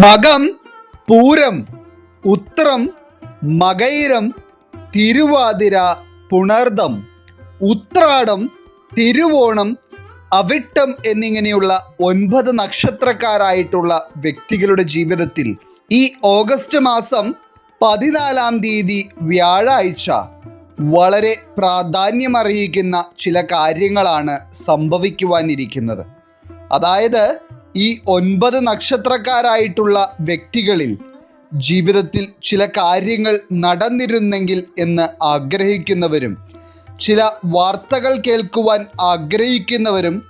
മകം പൂരം ഉത്രം മകൈരം തിരുവാതിര പുണർദം ഉത്രാടം തിരുവോണം അവിട്ടം എന്നിങ്ങനെയുള്ള ഒൻപത് നക്ഷത്രക്കാരായിട്ടുള്ള വ്യക്തികളുടെ ജീവിതത്തിൽ ഈ ഓഗസ്റ്റ് മാസം പതിനാലാം തീയതി വ്യാഴാഴ്ച വളരെ പ്രാധാന്യമർഹിക്കുന്ന ചില കാര്യങ്ങളാണ് സംഭവിക്കുവാനിരിക്കുന്നത്. അതായത് ഈ ഒൻപത് നക്ഷത്രക്കാരായിട്ടുള്ള വ്യക്തികളിൽ ജീവിതത്തിൽ ചില കാര്യങ്ങൾ നടന്നിരുന്നെങ്കിൽ എന്ന് ആഗ്രഹിക്കുന്നവരും ചില വാർത്തകൾ കേൾക്കുവാൻ ആഗ്രഹിക്കുന്നവരും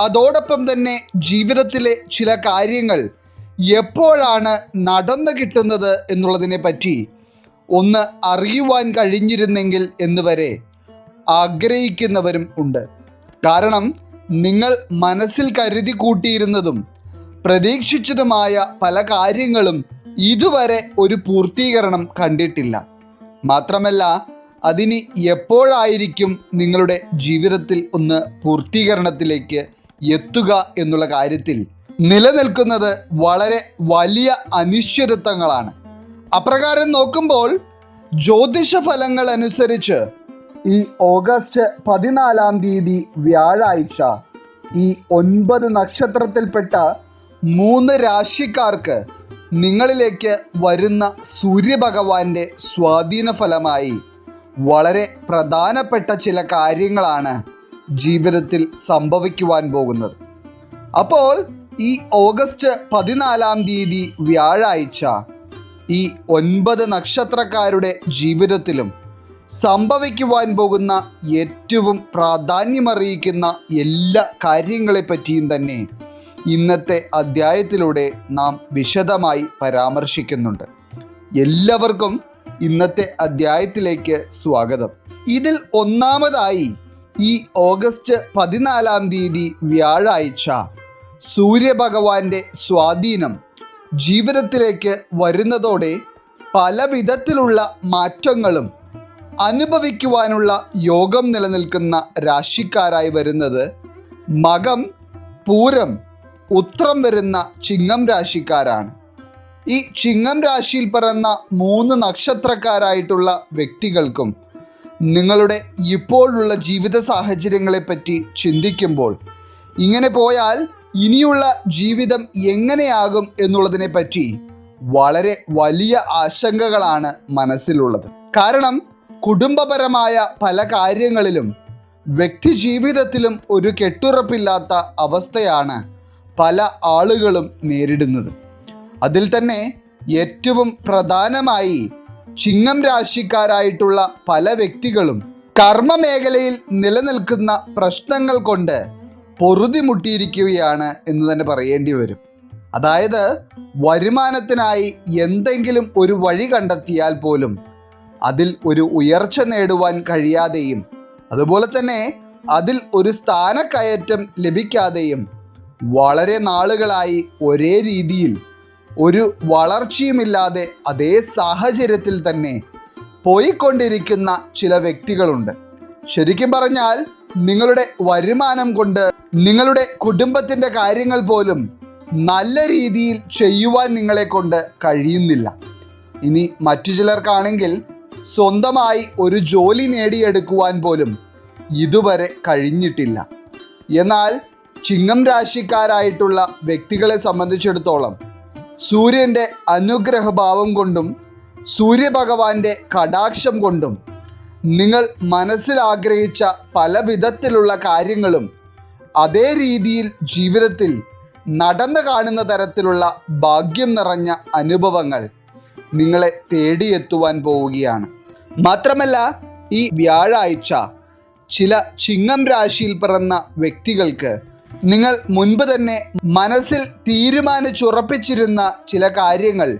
അതോടൊപ്പം തന്നെ ജീവിതത്തിലെ ചില കാര്യങ്ങൾ എപ്പോഴാണ് നടന്നു കിട്ടുന്നത് എന്നുള്ളതിനെ പറ്റി ഒന്ന് അറിയുവാൻ കഴിഞ്ഞിരുന്നെങ്കിൽ എന്നുവരെ ആഗ്രഹിക്കുന്നവരും ഉണ്ട്. കാരണം നിങ്ങൾ മനസ്സിൽ കരുതി കൂട്ടിയിരുന്നതും പ്രതീക്ഷിച്ചതുമായ പല കാര്യങ്ങളും ഇതുവരെ ഒരു പൂർത്തീകരണം കണ്ടിട്ടില്ല. മാത്രമല്ല അതിന് എപ്പോഴായിരിക്കും നിങ്ങളുടെ ജീവിതത്തിൽ ഒന്ന് പൂർത്തീകരണത്തിലേക്ക് എത്തുക എന്നുള്ള കാര്യത്തിൽ നിലനിൽക്കുന്നത് വളരെ വലിയ അനിശ്ചിതത്വങ്ങളാണ്. അപ്രകാരം നോക്കുമ്പോൾ ജ്യോതിഷ ഫലങ്ങൾ അനുസരിച്ച് ഈ ഓഗസ്റ്റ് പതിനാലാം തീയതി വ്യാഴാഴ്ച ഈ ഒൻപത് നക്ഷത്രത്തിൽപ്പെട്ട മൂന്ന് രാശിക്കാർക്ക് നിങ്ങളിലേക്ക് വരുന്ന സൂര്യഭഗവാന്റെ സ്വാധീന ഫലമായി വളരെ പ്രധാനപ്പെട്ട ചില കാര്യങ്ങളാണ് ജീവിതത്തിൽ സംഭവിക്കുവാൻ പോകുന്നത്. അപ്പോൾ ഈ ഓഗസ്റ്റ് പതിനാലാം തീയതി വ്യാഴാഴ്ച ഈ ഒൻപത് നക്ഷത്രക്കാരുടെ ജീവിതത്തിലും സംഭവിക്കുവാൻ പോകുന്ന ഏറ്റവും പ്രാധാന്യമറിയിക്കുന്ന എല്ലാ കാര്യങ്ങളെപ്പറ്റിയും തന്നെ ഇന്നത്തെ അധ്യായത്തിലൂടെ നാം വിശദമായി പരാമർശിക്കുന്നുണ്ട്. എല്ലാവർക്കും ഇന്നത്തെ അധ്യായത്തിലേക്ക് സ്വാഗതം. ഇതിൽ ഒന്നാമതായി ഈ ഓഗസ്റ്റ് പതിനാലാം തീയതി വ്യാഴാഴ്ച സൂര്യഭഗവാന്റെ സ്വാധീനം ജീവിതത്തിലേക്ക് വരുന്നതോടെ പല വിധത്തിലുള്ള മാറ്റങ്ങളും അനുഭവിക്കുവാനുള്ള യോഗം നിലനിൽക്കുന്ന രാശിക്കാരായി വരുന്നത് മകം പൂരം ഉത്രം വരുന്ന ചിങ്ങം രാശിക്കാരാണ്. ഈ ചിങ്ങം രാശിയിൽ പിറന്ന മൂന്ന് നക്ഷത്രക്കാരായിട്ടുള്ള വ്യക്തികൾക്കും നിങ്ങളുടെ ഇപ്പോഴുള്ള ജീവിത സാഹചര്യങ്ങളെപ്പറ്റി ചിന്തിക്കുമ്പോൾ ഇങ്ങനെ പോയാൽ ഇനിയുള്ള ജീവിതം എങ്ങനെയാകും എന്നുള്ളതിനെ പറ്റി വളരെ വലിയ ആശങ്കകളാണ് മനസ്സിലുള്ളത്. കാരണം കുടുംബപരമായ പല കാര്യങ്ങളിലും വ്യക്തി ജീവിതത്തിലും ഒരു കെട്ടുറപ്പില്ലാത്ത അവസ്ഥയാണ് പല ആളുകളും നേരിടുന്നത്. അതിൽ തന്നെ ഏറ്റവും പ്രധാനമായി ചിങ്ങം രാശിക്കാരായിട്ടുള്ള പല വ്യക്തികളും കർമ്മ മേഖലയിൽ നിലനിൽക്കുന്ന പ്രശ്നങ്ങൾ കൊണ്ട് പൊറുതിമുട്ടിയിരിക്കുകയാണ് എന്ന് തന്നെ പറയേണ്ടി വരും. അതായത് വരുമാനത്തിനായി എന്തെങ്കിലും ഒരു വഴി കണ്ടെത്തിയാൽ പോലും അതിൽ ഒരു ഉയർച്ച നേടുവാൻ കഴിയാതെയും അതുപോലെ തന്നെ അതിൽ ഒരു സ്ഥാനക്കയറ്റം ലഭിക്കാതെയും വളരെ നാളുകളായി ഒരേ രീതിയിൽ ഒരു വളർച്ചയുമില്ലാതെ അതേ സാഹചര്യത്തിൽ തന്നെ പോയിക്കൊണ്ടിരിക്കുന്ന ചില വ്യക്തികളുണ്ട്. ശരിക്കും പറഞ്ഞാൽ നിങ്ങളുടെ വരുമാനം കൊണ്ട് നിങ്ങളുടെ കുടുംബത്തിന്റെ കാര്യങ്ങൾ പോലും നല്ല രീതിയിൽ ചെയ്യുവാൻ നിങ്ങളെ കൊണ്ട് കഴിയുന്നില്ല. ഇനി മറ്റു ചിലർക്കാണെങ്കിൽ സ്വന്തമായി ഒരു ജോലി നേടിയെടുക്കുവാൻ പോലും ഇതുവരെ കഴിഞ്ഞിട്ടില്ല. എന്നാൽ ചിങ്ങം രാശിക്കാരായിട്ടുള്ള വ്യക്തികളെ സംബന്ധിച്ചിടത്തോളം സൂര്യന്റെ അനുഗ്രഹഭാവം കൊണ്ടും സൂര്യഭഗവാന്റെ കടാക്ഷം കൊണ്ടും നിങ്ങൾ മനസ്സിൽ ആഗ്രഹിച്ച പല വിധത്തിലുള്ള കാര്യങ്ങളും അതേ രീതിയിൽ ജീവിതത്തിൽ നടന്നു കാണുന്ന തരത്തിലുള്ള ഭാഗ്യം നിറഞ്ഞ അനുഭവങ്ങൾ നിങ്ങളെ തേടിയെത്തുവാൻ പോവുകയാണ്. മാത്രമല്ല ഈ വ്യാഴാഴ്ച ചില ചിങ്ങം രാശിയിൽ പിറന്ന വ്യക്തികൾക്ക് നിങ്ങൾ മുൻപ് തന്നെ മനസ്സിൽ തീരുമാനിച്ചുറപ്പിച്ചിരുന്ന ചില കാര്യങ്ങൾ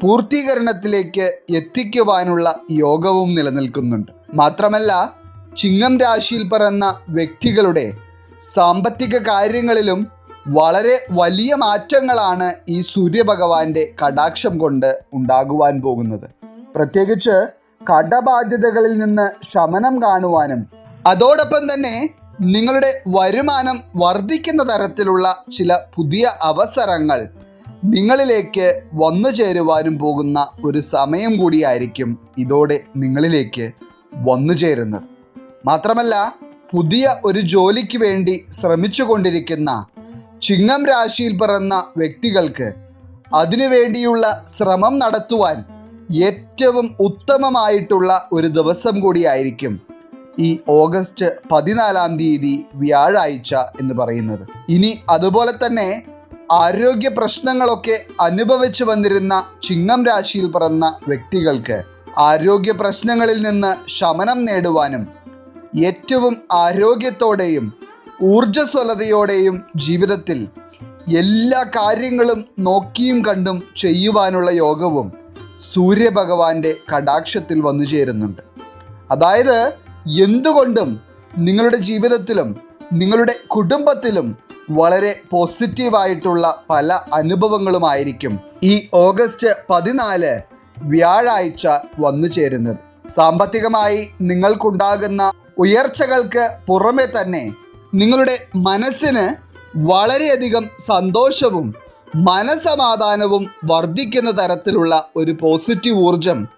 പൂർത്തീകരണത്തിലേക്ക് എത്തിക്കുവാനുള്ള യോഗവും നിലനിൽക്കുന്നുണ്ട്. മാത്രമല്ല ചിങ്ങം രാശിയിൽ പിറന്ന വ്യക്തികളുടെ സാമ്പത്തിക കാര്യങ്ങളിലും വളരെ വലിയ മാറ്റങ്ങളാണ് ഈ സൂര്യഭഗവാന്റെ കടാക്ഷം കൊണ്ട് ഉണ്ടാകുവാൻ പോകുന്നത്. പ്രത്യേകിച്ച് കടബാധ്യതകളിൽ നിന്ന് ശമനം കാണുവാനും അതോടൊപ്പം തന്നെ നിങ്ങളുടെ വരുമാനം വർദ്ധിക്കുന്ന തരത്തിലുള്ള ചില പുതിയ അവസരങ്ങൾ നിങ്ങളിലേക്ക് വന്നു ചേരുവാനും പോകുന്ന ഒരു സമയം കൂടിയായിരിക്കും ഇതോടെ നിങ്ങളിലേക്ക് വന്നു ചേരുന്നത്. മാത്രമല്ല പുതിയ ഒരു ജോലിക്ക് വേണ്ടി ശ്രമിച്ചു കൊണ്ടിരിക്കുന്ന ചിങ്ങം രാശിയിൽ പിറന്ന വ്യക്തികൾക്ക് അതിനുവേണ്ടിയുള്ള ശ്രമം നടത്തുവാൻ ഏറ്റവും ഉത്തമമായിട്ടുള്ള ഒരു ദിവസം കൂടിയായിരിക്കും ഈ ഓഗസ്റ്റ് പതിനാലാം തീയതി വ്യാഴാഴ്ച എന്ന് പറയുന്നത്. ഇനി അതുപോലെ തന്നെ ആരോഗ്യ പ്രശ്നങ്ങളൊക്കെ അനുഭവിച്ചു വന്നിരുന്ന ചിങ്ങം രാശിയിൽ പിറന്ന വ്യക്തികൾക്ക് ആരോഗ്യ പ്രശ്നങ്ങളിൽ നിന്ന് ശമനം നേടുവാനും ഏറ്റവും ആരോഗ്യത്തോടെയും ഊർജസ്വലതയോടെയും ജീവിതത്തിൽ എല്ലാ കാര്യങ്ങളും നോക്കിയും കണ്ടും ചെയ്യുവാനുള്ള യോഗവും സൂര്യഭഗവാന്റെ കടാക്ഷത്തിൽ വന്നു ചേരുന്നുണ്ട്. അതായത് എന്തുകൊണ്ടും നിങ്ങളുടെ ജീവിതത്തിലും നിങ്ങളുടെ കുടുംബത്തിലും വളരെ പോസിറ്റീവായിട്ടുള്ള പല അനുഭവങ്ങളുമായിരിക്കും ഈ ഓഗസ്റ്റ് പതിനാല് വ്യാഴാഴ്ച വന്നു ചേരുന്നത്. സാമ്പത്തികമായി നിങ്ങൾക്കുണ്ടാകുന്ന ഉയർച്ചകൾക്ക് പുറമെ തന്നെ നിങ്ങളുടെ മനസ്സിന് വളരെയധികം സന്തോഷവും മനസമാധാനവും വർദ്ധിക്കുന്ന തരത്തിലുള്ള ഒരു പോസിറ്റീവ് ഊർജം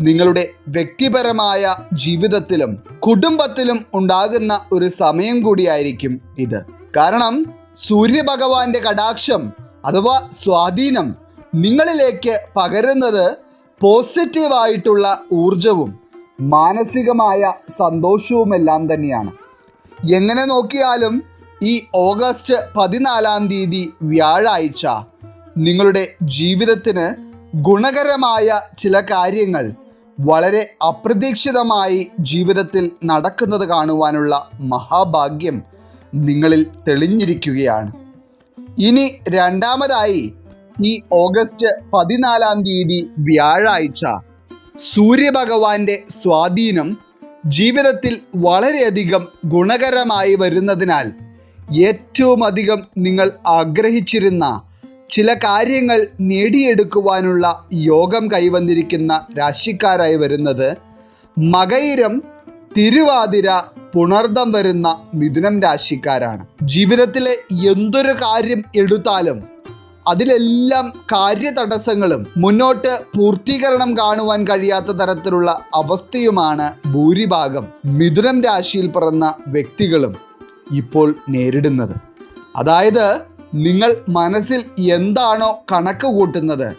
നിങ്ങളുടെ വ്യക്തിപരമായ ജീവിതത്തിലും കുടുംബത്തിലും ഉണ്ടാകുന്ന ഒരു സമയം കൂടിയായിരിക്കും ഇത്. കാരണം സൂര്യഭഗവാന്റെ കടാക്ഷം അഥവാ സ്വാധീനം നിങ്ങളിലേക്ക് പകരുന്നത് പോസിറ്റീവായിട്ടുള്ള ഊർജവും മാനസികമായ സന്തോഷവുമെല്ലാം തന്നെയാണ്. എങ്ങനെ നോക്കിയാലും ഈ ഓഗസ്റ്റ് പതിനാലാം തീയതി വ്യാഴാഴ്ച നിങ്ങളുടെ ജീവിതത്തിന് ഗുണകരമായ ചില കാര്യങ്ങൾ വളരെ അപ്രതീക്ഷിതമായി ജീവിതത്തിൽ നടക്കുന്നത് കാണുവാനുള്ള മഹാഭാഗ്യം നിങ്ങളിൽ തെളിഞ്ഞിരിക്കുകയാണ്. ഇനി രണ്ടാമതായി ഈ ഓഗസ്റ്റ് പതിനാലാം തീയതി വ്യാഴാഴ്ച സൂര്യഭഗവാന്റെ സ്വാധീനം ജീവിതത്തിൽ വളരെയധികം ഗുണകരമായി വരുന്നതിനാൽ ഏറ്റവും അധികം നിങ്ങൾ ആഗ്രഹിച്ചിരുന്ന ചില കാര്യങ്ങൾ നേടിയെടുക്കുവാനുള്ള യോഗം കൈവന്നിരിക്കുന്ന രാശിക്കാരായി വരുന്നത് മകയിരം തിരുവാതിര പുണർദം വരുന്ന മിഥുനം രാശിക്കാരാണ്. ജീവിതത്തിലെ എന്തൊരു കാര്യം എടുത്താലും അതിലെല്ലാം കാര്യതടസ്സങ്ങളും മുന്നോട്ട് പൂർത്തീകരണം കാണുവാൻ കഴിയാത്ത തരത്തിലുള്ള അവസ്ഥയുമാണ് ഭൂരിഭാഗം മിഥുനം രാശിയിൽ പിറന്ന വ്യക്തികളും. ഇപ്പോൾ നേരിടുന്നത്. അതായത് നിങ്ങൾ മനസ്സിൽ എന്താണോ കണക്ക് കൂട്ടുന്നത്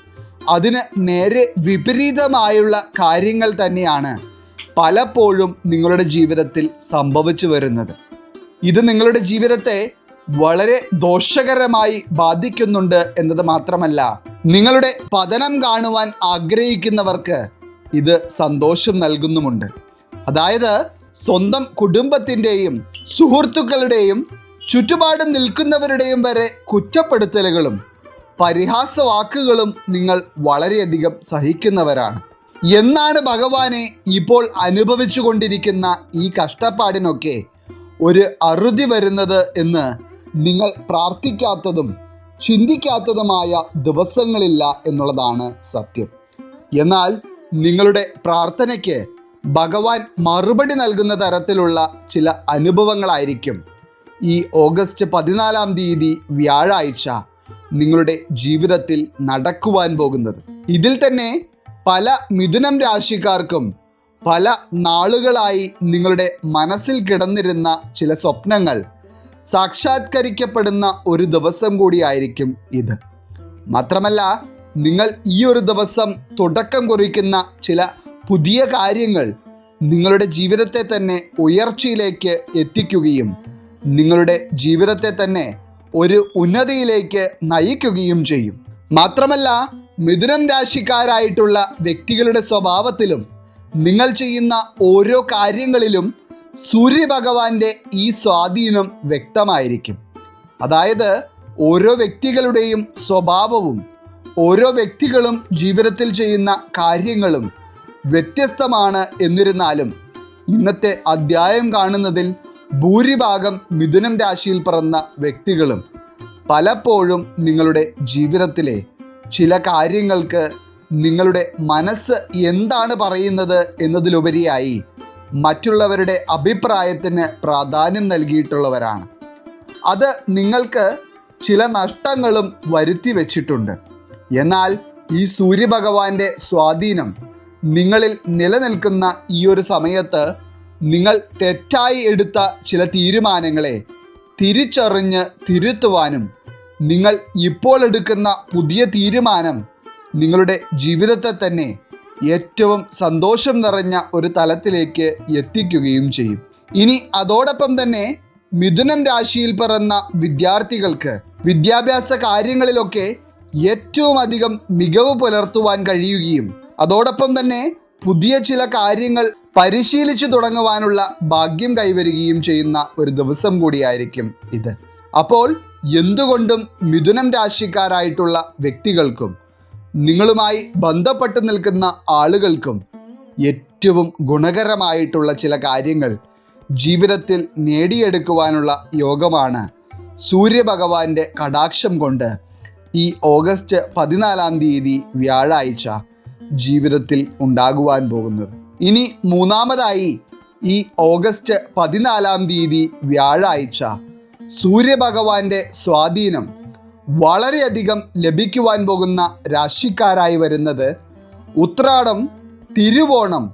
അതിന് നേരെ വിപരീതമായുള്ള കാര്യങ്ങൾ തന്നെയാണ് പലപ്പോഴും നിങ്ങളുടെ ജീവിതത്തിൽ സംഭവിച്ചു വരുന്നത്. ഇത് നിങ്ങളുടെ ജീവിതത്തെ വളരെ ദോഷകരമായി ബാധിക്കുന്നുണ്ട് എന്നത് മാത്രമല്ല നിങ്ങളുടെ പതനം കാണുവാൻ ആഗ്രഹിക്കുന്നവർക്ക് ഇത് സന്തോഷം നൽകുന്നുമുണ്ട്. അതായത് സ്വന്തം കുടുംബത്തിന്റെയും സുഹൃത്തുക്കളുടെയും ചുറ്റുപാടും നിൽക്കുന്നവരുടെയും വരെ കുറ്റപ്പെടുത്തലുകളും പരിഹാസവാക്കുകളും നിങ്ങൾ വളരെയധികം സഹിക്കുന്നവരാണ്. എന്നാണ് ഭഗവാനെ ഇപ്പോൾ അനുഭവിച്ചു കൊണ്ടിരിക്കുന്ന ഈ കഷ്ടപ്പാടിനൊക്കെ ഒരു അറുതി വരുന്നത് എന്ന് നിങ്ങൾ പ്രാർത്ഥിക്കാത്തതും ചിന്തിക്കാത്തതുമായ ദിവസങ്ങളില്ല എന്നുള്ളതാണ് സത്യം. എന്നാൽ നിങ്ങളുടെ പ്രാർത്ഥനയ്ക്ക് ഭഗവാൻ മറുപടി നൽകുന്ന തരത്തിലുള്ള ചില അനുഭവങ്ങളായിരിക്കും. ഈ ഓഗസ്റ്റ് പതിനാലാം തീയതി വ്യാഴാഴ്ച നിങ്ങളുടെ ജീവിതത്തിൽ നടക്കുവാൻ പോകുന്നത്. ഇതിൽ തന്നെ പല മിഥുനം രാശിക്കാർക്കും പല നാളുകളായി നിങ്ങളുടെ മനസ്സിൽ കിടന്നിരുന്ന ചില സ്വപ്നങ്ങൾ സാക്ഷാത്കരിക്കപ്പെടുന്ന ഒരു ദിവസം കൂടിയായിരിക്കും ഇത്. മാത്രമല്ല നിങ്ങൾ ഈ ഒരു ദിവസം തുടക്കം കുറിക്കുന്ന ചില പുതിയ കാര്യങ്ങൾ നിങ്ങളുടെ ജീവിതത്തെ തന്നെ ഉയർച്ചയിലേക്ക് എത്തിക്കുകയും നിങ്ങളുടെ ജീവിതത്തെ തന്നെ ഒരു ഉന്നതിയിലേക്ക് നയിക്കുകയും ചെയ്യും. മാത്രമല്ല മിഥുനം രാശിക്കാരായിട്ടുള്ള വ്യക്തികളുടെ സ്വഭാവത്തിലും നിങ്ങൾ ചെയ്യുന്ന ഓരോ കാര്യങ്ങളിലും സൂര്യഭഗവാന്റെ ഈ സ്വാധീനം വ്യക്തമായിരിക്കും. അതായത് ഓരോ വ്യക്തികളുടെയും സ്വഭാവവും ഓരോ വ്യക്തികളും ജീവിതത്തിൽ ചെയ്യുന്ന കാര്യങ്ങളും വ്യത്യസ്തമാണ് എന്നിരുന്നാലും ഇന്നത്തെ അധ്യായം കാണുന്നതിൽ ഭൂരിഭാഗം മിഥുനം രാശിയിൽ പിറന്ന വ്യക്തികളും പലപ്പോഴും നിങ്ങളുടെ ജീവിതത്തിലെ ചില കാര്യങ്ങൾക്ക് നിങ്ങളുടെ മനസ്സ് എന്താണ് പറയുന്നത് എന്നതിലുപരിയായി മറ്റുള്ളവരുടെ അഭിപ്രായത്തിന് പ്രാധാന്യം നൽകിയിട്ടുള്ളവരാണ്. അത് നിങ്ങൾക്ക് ചില നഷ്ടങ്ങളും വരുത്തി വച്ചിട്ടുണ്ട്. എന്നാൽ ഈ സൂര്യഭഗവാന്റെ സ്വാധീനം നിങ്ങളിൽ നിലനിൽക്കുന്ന ഈ ഒരു സമയത്ത് നിങ്ങൾ തെറ്റായി എടുത്ത ചില തീരുമാനങ്ങളെ തിരിച്ചറിഞ്ഞ് തിരുത്തുവാനും നിങ്ങൾ ഇപ്പോൾ എടുക്കുന്ന പുതിയ തീരുമാനം നിങ്ങളുടെ ജീവിതത്തെ തന്നെ ഏറ്റവും സന്തോഷം നിറഞ്ഞ ഒരു തലത്തിലേക്ക് എത്തിക്കുകയും ചെയ്യും. ഇനി അതോടൊപ്പം തന്നെ മിഥുനം രാശിയിൽ പിറന്ന വിദ്യാർത്ഥികൾക്ക് വിദ്യാഭ്യാസ കാര്യങ്ങളിലൊക്കെ ഏറ്റവും അധികം മികവ് പുലർത്തുവാൻ കഴിയുകയും അതോടൊപ്പം തന്നെ പുതിയ ചില കാര്യങ്ങൾ പരിശീലിച്ചു തുടങ്ങുവാനുള്ള ഭാഗ്യം കൈവരികയും ചെയ്യുന്ന ഒരു ദിവസം കൂടിയായിരിക്കും ഇത്. അപ്പോൾ എന്തുകൊണ്ടും മിഥുനം രാശിക്കാരായിട്ടുള്ള വ്യക്തികൾക്കും നിങ്ങളുമായി ബന്ധപ്പെട്ട് നിൽക്കുന്ന ആളുകൾക്കും ഏറ്റവും ഗുണകരമായിട്ടുള്ള ചില കാര്യങ്ങൾ ജീവിതത്തിൽ നേടിയെടുക്കുവാനുള്ള യോഗമാണ് സൂര്യഭഗവാന്റെ കടാക്ഷം കൊണ്ട് ഈ ഓഗസ്റ്റ് പതിനാലാം തീയതി വ്യാഴാഴ്ച. ജീവിതത്തിൽ ഉണ്ടാകുവാൻ പോകുന്നത്. ഇനി മൂന്നാമതായി ഈ ഓഗസ്റ്റ് പതിനാലാം തീയതി വ്യാഴാഴ്ച സൂര്യഭഗവാന്റെ സ്വാധീനം വളരെയധികം ലഭിക്കുവാൻ പോകുന്ന രാശിക്കാരായി വരുന്നത് ഉത്രാടം തിരുവോണം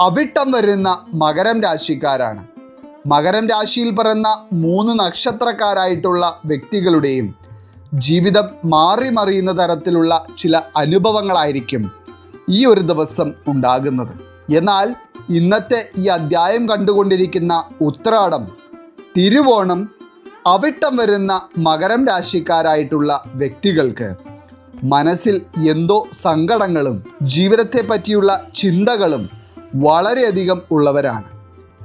അവിട്ടം വരുന്ന മകരം രാശിക്കാരാണ്. മകരം രാശിയിൽ പിറന്ന മൂന്ന് നക്ഷത്രക്കാരായിട്ടുള്ള വ്യക്തികളുടെയും ജീവിതം മാറി മറിയുന്ന തരത്തിലുള്ള ചില അനുഭവങ്ങളായിരിക്കും ഈ ഒരു ദിവസം ഉണ്ടാകുന്നത്. എന്നാൽ ഇന്നത്തെ ഈ അധ്യായം കണ്ടുകൊണ്ടിരിക്കുന്ന ഉത്രാടം തിരുവോണം അവിട്ടം വരുന്ന മകരം രാശിക്കാരായിട്ടുള്ള വ്യക്തികൾക്ക് മനസ്സിൽ എന്തോ സങ്കടങ്ങളും ജീവിതത്തെ പറ്റിയുള്ള ചിന്തകളും വളരെയധികം ഉള്ളവരാണ്.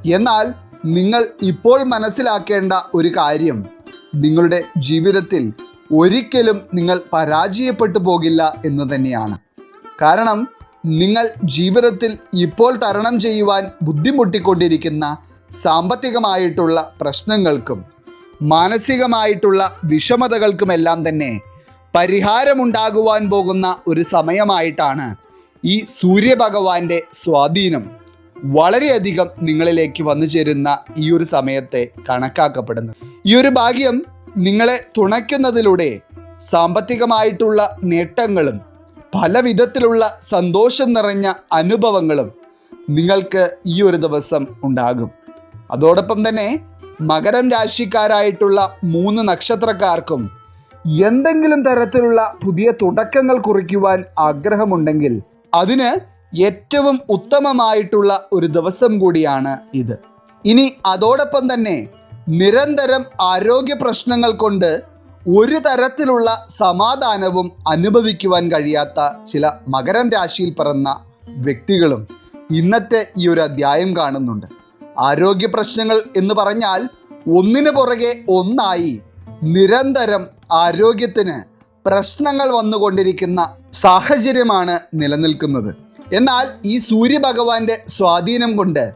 എന്നാൽ നിങ്ങൾ ഇപ്പോൾ മനസ്സിലാക്കേണ്ട ഒരു കാര്യം നിങ്ങളുടെ ജീവിതത്തിൽ ഒരിക്കലും നിങ്ങൾ പരാജയപ്പെട്ടു പോകില്ല എന്ന് തന്നെയാണ്. കാരണം നിങ്ങൾ ജീവിതത്തിൽ ഇപ്പോൾ തരണം ചെയ്യുവാൻ ബുദ്ധിമുട്ടിക്കൊണ്ടിരിക്കുന്ന സാമ്പത്തികമായിട്ടുള്ള പ്രശ്നങ്ങൾക്കും മാനസികമായിട്ടുള്ള വിഷമതകൾക്കുമെല്ലാം തന്നെ പരിഹാരമുണ്ടാകുവാൻ പോകുന്ന ഒരു സമയമായിട്ടാണ് ഈ സൂര്യഭഗവാന്റെ സ്വാധീനം വളരെയധികം നിങ്ങളിലേക്ക് വന്നു ചേരുന്ന ഈ ഒരു സമയത്തെ കണക്കാക്കപ്പെടുന്നു ഈ ഒരു ഭാഗ്യം നിങ്ങളെ തുണയ്ക്കുന്നതിലൂടെ സാമ്പത്തികമായിട്ടുള്ള നേട്ടങ്ങളും പല വിധത്തിലുള്ള സന്തോഷം നിറഞ്ഞ അനുഭവങ്ങളും നിങ്ങൾക്ക് ഈ ഒരു ദിവസം ഉണ്ടാകും. അതോടൊപ്പം തന്നെ മകരം രാശിക്കാരായിട്ടുള്ള മൂന്ന് നക്ഷത്രക്കാർക്കും എന്തെങ്കിലും തരത്തിലുള്ള പുതിയ തുടക്കങ്ങൾ കുറിക്കുവാൻ ആഗ്രഹമുണ്ടെങ്കിൽ അതിന് ഏറ്റവും ഉത്തമമായിട്ടുള്ള ഒരു ദിവസം കൂടിയാണ് ഇത്. ഇനി അതോടൊപ്പം തന്നെ നിരന്തരം ആരോഗ്യ പ്രശ്നങ്ങൾ കൊണ്ട് ഒരു തരത്തിലുള്ള സമാധാനവും അനുഭവിക്കുവാൻ കഴിയാത്ത ചില മകരം രാശിയിൽ പിറന്ന വ്യക്തികളും ഇന്നത്തെ ഈ ഒരു അധ്യായം കാണുന്നുണ്ട്. ആരോഗ്യ പ്രശ്നങ്ങൾ എന്ന് പറഞ്ഞാൽ ഒന്നിനു പുറകെ ഒന്നായി നിരന്തരം ആരോഗ്യത്തിന് പ്രശ്നങ്ങൾ വന്നുകൊണ്ടിരിക്കുന്ന സാഹചര്യമാണ് നിലനിൽക്കുന്നത്. എന്നാൽ ഈ സൂര്യഭഗവാന്റെ സ്വാധീനം കൊണ്ട്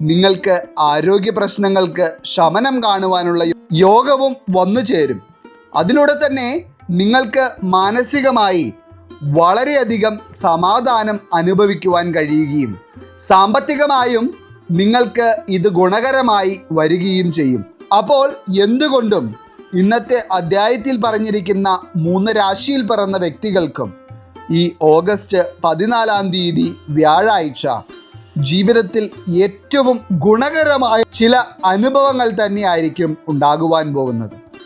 നിങ്ങൾക്ക് ആരോഗ്യ പ്രശ്നങ്ങൾക്ക് ശമനം കാണുവാനുള്ള യോഗവും വന്നു ചേരും. അതിലൂടെ തന്നെ നിങ്ങൾക്ക് മാനസികമായി വളരെയധികം സമാധാനം അനുഭവിക്കുവാൻ കഴിയുകയും സാമ്പത്തികമായും നിങ്ങൾക്ക് ഇത് ഗുണകരമായി വരികയും ചെയ്യും. അപ്പോൾ എന്തുകൊണ്ടും ഇന്നത്തെ അധ്യായത്തിൽ പറഞ്ഞിരിക്കുന്ന മൂന്ന് രാശിയിൽ പിറന്ന വ്യക്തികൾക്കും ഈ ഓഗസ്റ്റ് പതിനാലാം തീയതി വ്യാഴാഴ്ച ജീവിതത്തിൽ ഏറ്റവും ഗുണകരമായ ചില അനുഭവങ്ങൾ തന്നെയായിരിക്കും ഉണ്ടാകുവാൻ പോകുന്നത്.